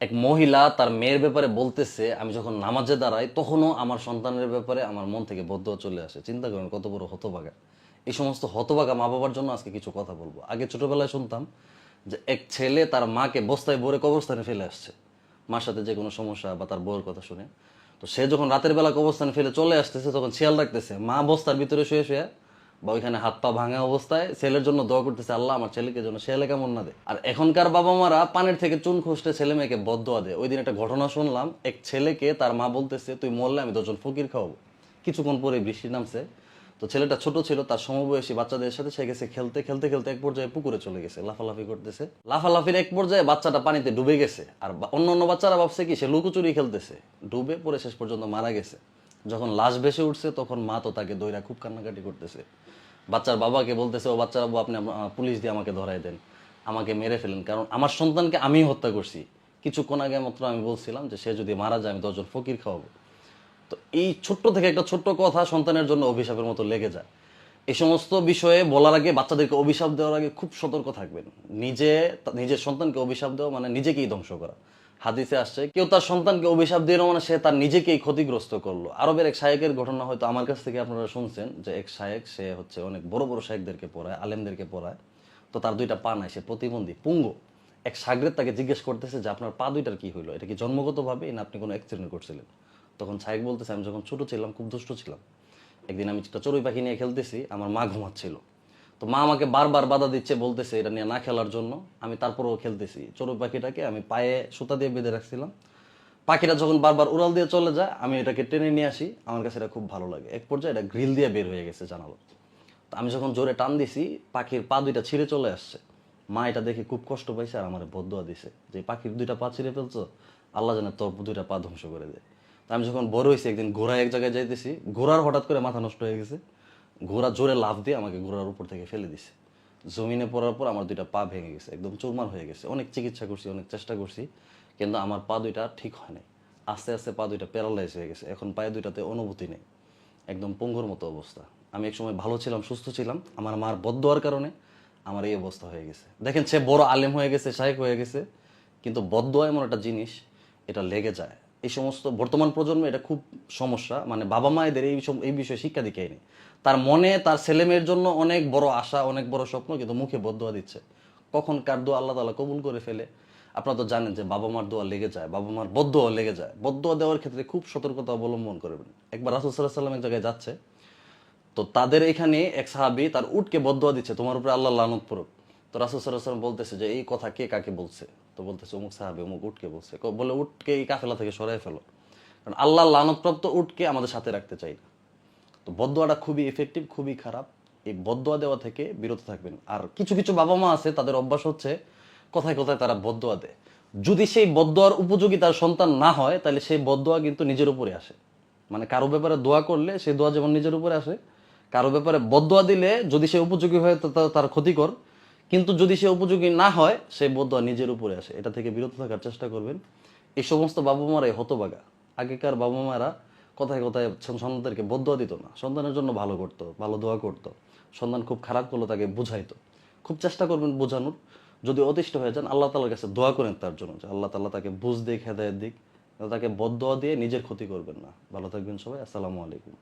এক মহিলা তার মেয়ের ব্যাপারে বলতেছে, আমি যখন নামাজে দাঁড়াই, তখনও আমার সন্তানের ব্যাপারে আমার মন থেকে বদ্ধ চলে আসে। চিন্তা করেন কত বড় হতবাগা এই সমস্ত হতবাগা মা বাবার জন্য আজকে কিছু কথা বলব। আগে ছোটবেলায় শুনতাম যে এক ছেলে তার মাকে বস্তায় ভরে কবরস্থানে ফেলে আসছে। মার সাথে যে কোনো সমস্যা বা তার বউয়ের কথা শুনে। তো সে যখন রাতের বেলা কবরস্থানে ফেলে চলে আসতেছে, তখন শিয়াল রাখতেছে মা বস্তার ভিতরে শুয়ে শুয়ে। বা ওইখানে হাত পা ভাঙা অবস্থায় ছেলের জন্য দোয়া করতেছে, আল্লাহ আমার ছেলেকে যেন ছেলে কেমন না দেয়। আর এখনকার বাবা মারা পানের থেকে চুন খুঁজতে ছেলে মেয়েকে বদোয়া দেয়। ওই দিন একটা ঘটনা শুনলাম, এক ছেলেকে তার মা বলতেছে, তুই মরলে আমি দশজন ফকির খাওয়াবো। কিছুক্ষণ পরে বৃষ্টি নামছে। তো ছেলেটা ছোট ছিল, তার সমবয়সী বাচ্চাদের সাথে সে গেছে খেলতে খেলতে খেলতে এক পর্যায়ে পুকুরে চলে গেছে, লাফালাফি করতেছে। লাফালাফির এক পর্যায়ে বাচ্চাটা পানিতে ডুবে গেছে। আর অন্য অন্য বাচ্চারা ভাবছে কি, সে লুকোচুরি খেলতেছে। ডুবে পরে শেষ পর্যন্ত মারা গেছে। যখন লাশ ভেসে উঠছে, তখন মা তো তাকে দইরা খুব কান্নাকাটি করতেছে। বাচ্চার বাবাকে বলতেছে, ও বাচ্চার বাবু আপনি পুলিশ দিয়ে আমাকে ধরাই দেন, আমাকে মেরে ফেলেন। কারণ আমার সন্তানকে আমি হত্যা করছি। কিছুক্ষণ আগে মাত্র আমি বলছিলাম যে, সে যদি মারা যায়, আমি দশজন ফকির খাওয়াবো। তো এই ছোট্ট থেকে একটা ছোট্ট কথা সন্তানের জন্য অভিশাপের মতো লেগে যায়। এই সমস্ত বিষয়ে বলার আগে বাচ্চাদেরকে অভিশাপ দেওয়ার আগে খুব সতর্ক থাকবেন। নিজে, নিজের সন্তানকে অভিশাপ দেওয়া মানে নিজেকেই ধ্বংস করা। হাদিসে আসছে, কেউ তার সন্তানকে অভিশাপ দিল মানে সে তার নিজেকেই ক্ষতিগ্রস্ত করল। আরবের এক শায়েকের ঘটনা হয়তো আমার কাছ থেকে আপনারা শুনছেন, যে এক শায়েক, সে হচ্ছে অনেক বড় বড় শায়েকদেরকে পড়ায়, আলেমদেরকে পড়ায়। তো তার দুইটা পা নাই, সে প্রতিবন্ধী, পুঙ্গ। এক সাগরের তাকে জিজ্ঞেস করতেছে যে, আপনার পা দুইটার কি হইল? এটা কি জন্মগতভাবে না আপনি কোনো অ্যাক্সিডেন্ট করছিলেন? তখন সাহেব বলতেছে, আমি যখন ছোট ছিলাম, খুব দুষ্ট ছিলাম। একদিন আমি একটা চড়ুই পাখি নিয়ে খেলতেছি, আমার মা ঘুমাচ্ছিল। তো মা আমাকে বারবার বাধা দিচ্ছে, বলতেছে এটা নিয়ে না খেলার জন্য। আমি তারপরেও খেলতেছি। চড়ুই পাখিটাকে আমি পায়ে সুতা দিয়ে বেঁধে রাখছিলাম। পাখিটা যখন বারবার উড়াল দিয়ে চলে যায়, আমি এটাকে টেনে নিয়ে আসি। আমার কাছে এটা খুব ভালো লাগে। এক পর্যায়ে এটা গ্রিল দিয়ে বের হয়ে গেছে জানালো তো আমি যখন জোরে টান দিছি, পাখির পা দুইটা ছিঁড়ে চলে আসছে। মা এটা দেখে খুব কষ্ট পাইছে আর আমার বদুয়া দিছে যে, পাখির দুইটা পা ছিঁড়ে ফেলছো? আল্লাহ জানে তোর দুইটা পা ধ্বংস করে দেয় তো আমি যখন বড় হয়েছি একদিন ঘোড়া এক জায়গায় যাইতেছি, ঘোড়ার হঠাৎ করে মাথা নষ্ট হয়ে গেছে। ঘোড়া জোরে লাফ দিয়ে আমাকে ঘোড়ার উপর থেকে ফেলে দিছে। জমিনে পড়ার পর আমার দুইটা পা ভেঙে গেছে, একদম চুরমার হয়ে গেছে। অনেক চিকিৎসা করছি, অনেক চেষ্টা করছি, কিন্তু আমার পা দুইটা ঠিক হয় নাই। আস্তে আস্তে পা দুইটা প্যারালাইজ হয়ে গেছে। এখন পায়ে দুইটাতে অনুভূতি নেই, একদম পঙ্গুর মতো অবস্থা। আমি এক সময় ভালো ছিলাম, সুস্থ ছিলাম, আমার মার বদোয়ার কারণে আমার এই অবস্থা হয়ে গেছে। দেখেন সে বড় আলেম হয়ে গেছে শাহেক হয়ে গেছে, কিন্তু বদোয়া এমন একটা জিনিস, এটা লেগে যায়। এই সমস্ত বর্তমান প্রজন্ম, এটা খুব সমস্যা। মানে বাবা মায়েদের এই এই বিষয়ে শিক্ষা দিকে দিকেনি তার মনে, তার ছেলে মেয়ের জন্য অনেক বড় আশা, অনেক বড় স্বপ্ন, কিন্তু মুখে বদোয়া দিচ্ছে। কখন কার দোয়া আল্লাহ তালা কবুল করে ফেলে? আপনারা তো জানেন যে বাবা মার দোয়া লেগে যায়, বাবা মার বদোয়া লেগে যায়। বদোয়া দেওয়ার ক্ষেত্রে খুব সতর্কতা অবলম্বন করবেন। একবার রাসুল সাল্লাহ সাল্লাম এক জায়গায় যাচ্ছে, তো তাদের এখানে এক সাহাবি তার উটকে বদোয়া দিচ্ছে, তোমার উপরে আল্লাহ লানত পড়ুক। তো রাসুল সাল্লাহ সাল্লাম বলতেছে যে, এই কথা কে কাকে বলছে? তো বলতেছে, অমুক সাহাবি অমুক উটকে বলছে। বলে উঠকে এই কাফেলা থেকে সরাই ফেলো। কারণ আল্লাহ লানতপ্রাপ্ত উটকে আমাদের সাথে রাখতে চাই না। তো বদোয়াটা খুবই এফেক্টিভ খুবই খারাপ। এই বদোয়া দেওয়া থেকে বিরত থাকবেন। আর কিছু কিছু বাবা মা আছে, তাদের অভ্যাস হচ্ছে কথায় কথায় তারা বদোয়া দেয়। যদি সেই বদোয়ার উপযোগী তার সন্তান না হয়, তাহলে সেই বদোয়া কিন্তু নিজের উপরে আসে। মানে কারও ব্যাপারে দোয়া করলে সেই দোয়া যেমন নিজের উপরে আসে, কারও ব্যাপারে বদোয়া দিলে যদি সে উপযোগী হয় তার ক্ষতিকর। কিন্তু যদি সে উপযোগী না হয়, সে বদোয়া নিজের উপরে আসে। এটা থেকে বিরত থাকার চেষ্টা করবেন। এই সমস্ত বাবা মারাই হতবাগা। আগেকার বাবা মারা কথায় কথায় সন- সন্তানদেরকে বদোয়া দিত না। সন্তানের জন্য ভালো করতো, ভালো দোয়া করতো। সন্তান খুব খারাপ করল তাকে বুঝাইতো। খুব চেষ্টা করবেন বোঝানোর। যদি অতিষ্ঠ হয়ে যান, আল্লাহ তালার কাছে দোয়া করেন তার জন্য যে আল্লাহ তাল্লাহ তাকে বুঝ দিক, হেদায়ত দিক। তাকে বদোয়া দিয়ে নিজের ক্ষতি করবেন না। ভালো থাকবেন সবাই। আসসালামু আলাইকুম।